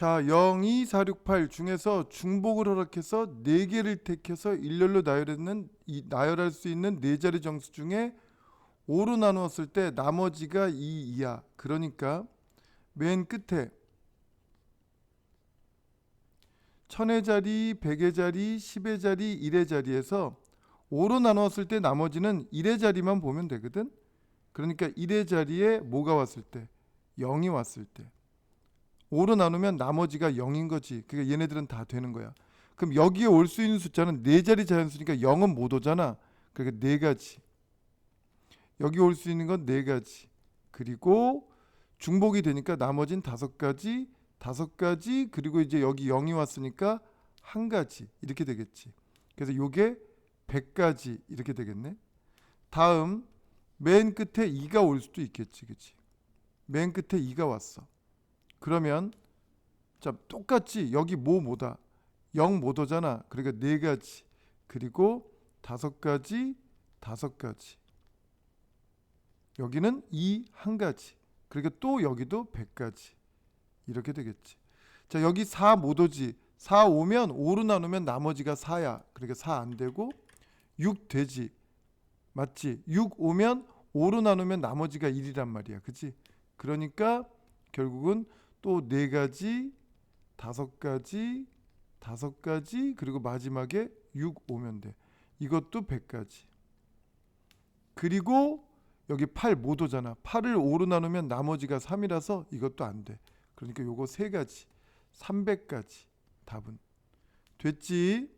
자, 0, 2, 4, 6, 8 중에서 중복을 허락해서 4개를 택해서 일렬로 나열했는 이, 나열할 수 있는 네 자리 정수 중에 5로 나누었을 때 나머지가 2 이하. 그러니까 맨 끝에 천의 자리, 백의 자리, 십의 자리, 일의 자리에서 5로 나누었을 때 나머지는 1의 자리만 보면 되거든. 그러니까 1의 자리에 뭐가 왔을 때 0이 왔을 때 5로 나누면 나머지가 0인 거지. 그러니까 얘네들은 다 되는 거야. 그럼 여기에 올 수 있는 숫자는 네 자리 자연수니까 0은 못 오잖아. 그러니까 네 가지. 여기 올 수 있는 건 네 가지. 그리고 중복이 되니까 나머진 다섯 가지, 다섯 가지, 그리고 이제 여기 0이 왔으니까 한 가지 이렇게 되겠지. 그래서 요게 100가지 이렇게 되겠네. 다음 맨 끝에 2가 올 수도 있겠지. 그치? 맨 끝에 2가 왔어. 그러면 자 똑같지 여기 뭐 뭐다 0못 오잖아. 그러니까 네 가지. 그리고 다섯 가지 다섯 가지. 여기는 2한 가지. 그러니까 또 여기도 100가지. 이렇게 되겠지. 자 여기 4못 오지. 4 오면 5로 나누면 나머지가 4야. 그러니까 4 안 되고 6 되지. 맞지? 6 오면 5로 나누면 나머지가 1이란 말이야. 그치? 그러니까 결국은 또 네 가지, 다섯 가지, 다섯 가지, 그리고 마지막에 6 오면 돼. 이것도 100가지. 그리고 여기 8못 오잖아. 8을 5로 나누면 나머지가 3이라서 이것도 안 돼. 그러니까 요거 세 가지. 300가지 답은 됐지?